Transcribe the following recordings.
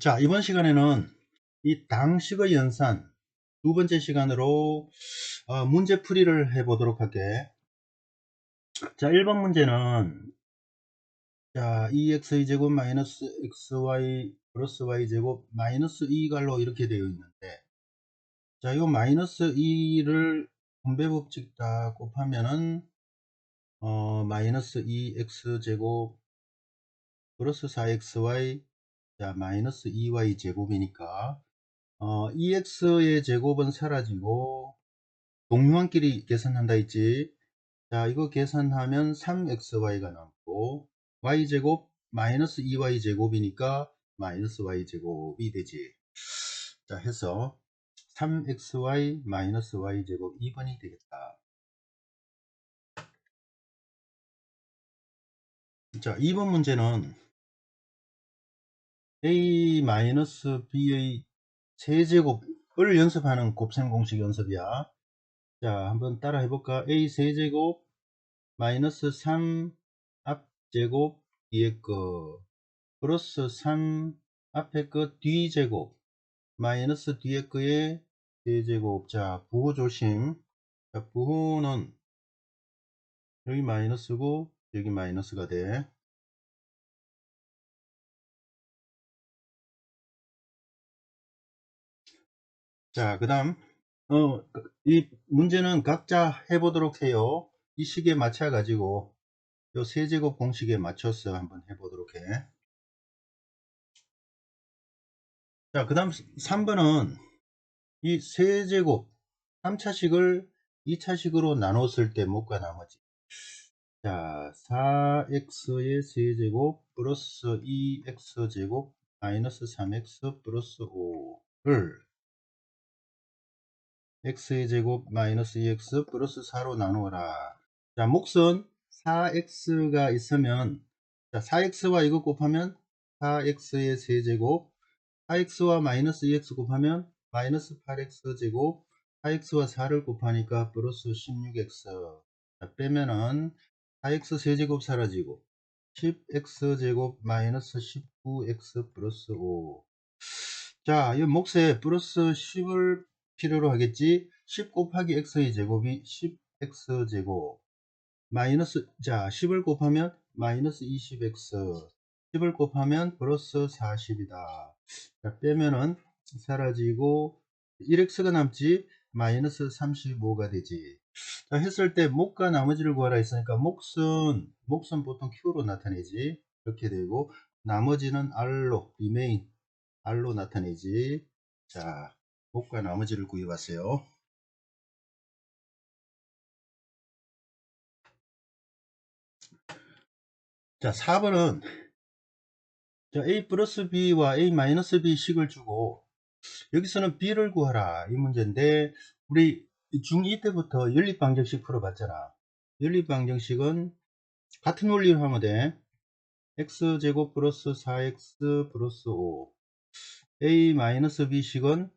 자, 이번 시간에는 이 당식의 연산 두 번째 시간으로 어, 문제 풀이를 해 보도록 할게. 자, 1번 문제는 자, 2x의 제곱 마이너스 xy 플러스 y 제곱 마이너스 2갈로 이렇게 되어 있는데 자, 이 마이너스 2를 분배 법칙 다 곱하면은 어, 마이너스 2x 제곱 플러스 4xy 자, 마이너스 2y 제곱이니까 어, EX의 제곱은 사라지고 동류한끼리 계산한다 했지. 자 이거 계산하면 3XY가 남고 Y제곱 마이너스 2Y 제곱이니까 마이너스 Y 제곱이 되지. 자 해서 3XY 마이너스 Y 제곱 2번이 되겠다. 자 2번 문제는 A-B의 세제곱을 연습하는 곱셈 공식 연습이야. 자, 한번 따라 해볼까? A 세제곱 마이너스 3 앞제곱 뒤에 거 플러스 3 앞에 거 뒤제곱 마이너스 뒤에 거의 세제곱 자, 부호 조심. 자, 부호는 여기 마이너스고 여기 마이너스가 돼. 자, 그 다음, 어, 이 문제는 각자 해보도록 해요. 이 식에 맞춰가지고, 요 세제곱 공식에 맞춰서 한번 해보도록 해. 자, 그 다음 3번은 이 세제곱 3차식을 2차식으로 나눴을 때 못과 나머지. 자, 4x의 세제곱 플러스 2x제곱 마이너스 3x 플러스 5를 x의 제곱 마이너스 2x 플러스 4로 나누어라. 자, 목선 4x가 있으면 자, 4x와 이거 곱하면 4x의 세제곱 4x와 마이너스 2x 곱하면 마이너스 8x 제곱 4x와 4를 곱하니까 플러스 16x 자, 빼면은 4x 세제곱 사라지고 10x 제곱 마이너스 19x 플러스 5 자, 이 몫에 플러스 10을 필요로 하겠지? 10 곱하기 x의 제곱이 10x 제곱. 마이너스 자 10을 곱하면 마이너스 20x 10을 곱하면 플러스 40이다. 자, 빼면은 사라지고 1x가 남지 마이너스 35가 되지. 자, 했을 때 목과 나머지를 구하라 했으니까 몫은 몫은 보통 q로 나타내지. 이렇게 되고 나머지는 r로 remain r로 나타내지. 자 목과 나머지를 구해봤어요. 자, 4번은 A 플러스 B와 A 마이너스 B 식을 주고 여기서는 B를 구하라 이 문제인데 우리 중2 때부터 연립방정식 풀어봤잖아. 연립방정식은 같은 원리로 하면 돼. x제곱 플러스 4x 플러스 5 A 마이너스 B식은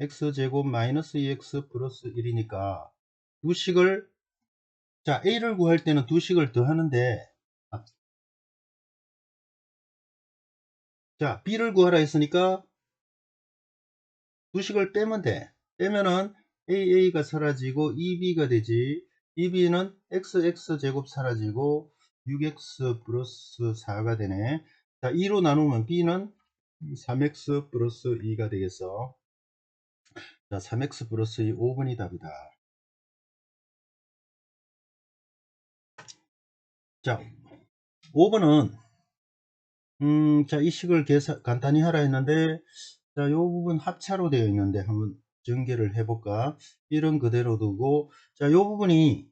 x제곱 마이너스 2x 플러스 1이니까 두 식을 자 a를 구할 때는 두 식을 더하는데 자 b를 구하라 했으니까 두 식을 빼면 돼. 빼면은 AA가 사라지고 2B가 되지. 2B는 XX 제곱 사라지고 6X 플러스 4가 되네. 자 2로 나누면 B는 3X 플러스 2가 되겠어 자, 3x 플러스 2, 5번이 답이다. 자, 5번은 음, 자, 이 식을 계산, 간단히 하라 했는데 자, 요 부분 합차로 되어 있는데 한번 전개를 해볼까? 이런 그대로 두고 자, 요 부분이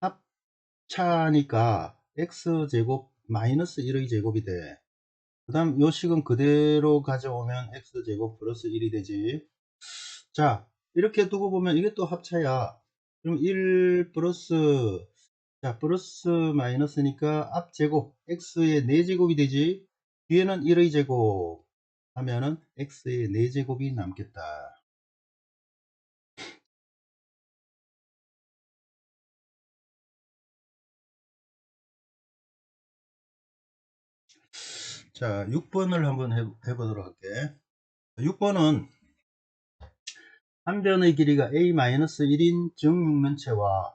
합차니까 x제곱 마이너스 1의 제곱이 돼. 그 다음 요 식은 그대로 가져오면 x제곱 플러스 1이 되지. 자, 이렇게 두고 보면 이게 또 합차야. 그럼 1 플러스, 자, 플러스 마이너스니까 앞제곱, x의 4제곱이 되지. 뒤에는 1의 제곱 하면은 x의 4제곱이 남겠다. 자 6번을 한번 해, 해보도록 할게 6번은 한 변의 길이가 a-1인 정육면체와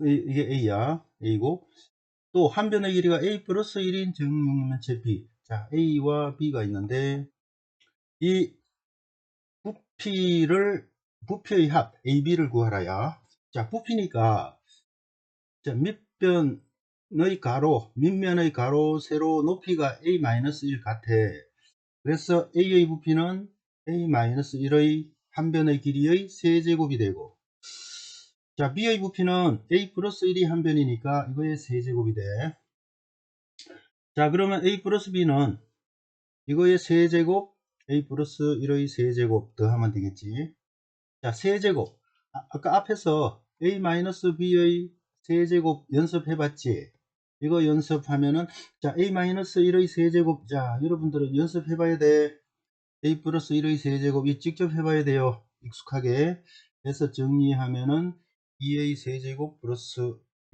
이게 a야. A고 또 한 변의 길이가 a 플러스 1인 정육면체 b. 자 a와 b가 있는데 이 부피를 부피의 합 ab를 구하라야. 자 부피니까 자 밑변의 가로 밑면의 가로 세로 높이가 a-1 같아. 그래서 a의 부피는 a-1의 한 변의 길이의 세제곱이 되고 자 b의 부피는 a 플러스 1이 한 변이니까 이거의 세제곱이 돼. 자 그러면 a 플러스 b는 이거의 세제곱 a 플러스 1의 세제곱 더하면 되겠지. 자 세제곱 아, 까 앞에서 a 마이너스 b의 세제곱 연습해봤지. 이거 연습하면은 자 a 마이너스 1의 세제곱 자 여러분들은 연습해봐야 돼. A 플러스 1의 세제곱이 직접 해봐야 돼요. 익숙하게 해서 정리하면은 2a 세제곱 플러스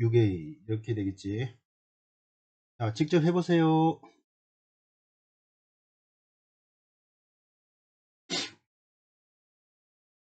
6a 이렇게 되겠지 자 직접 해보세요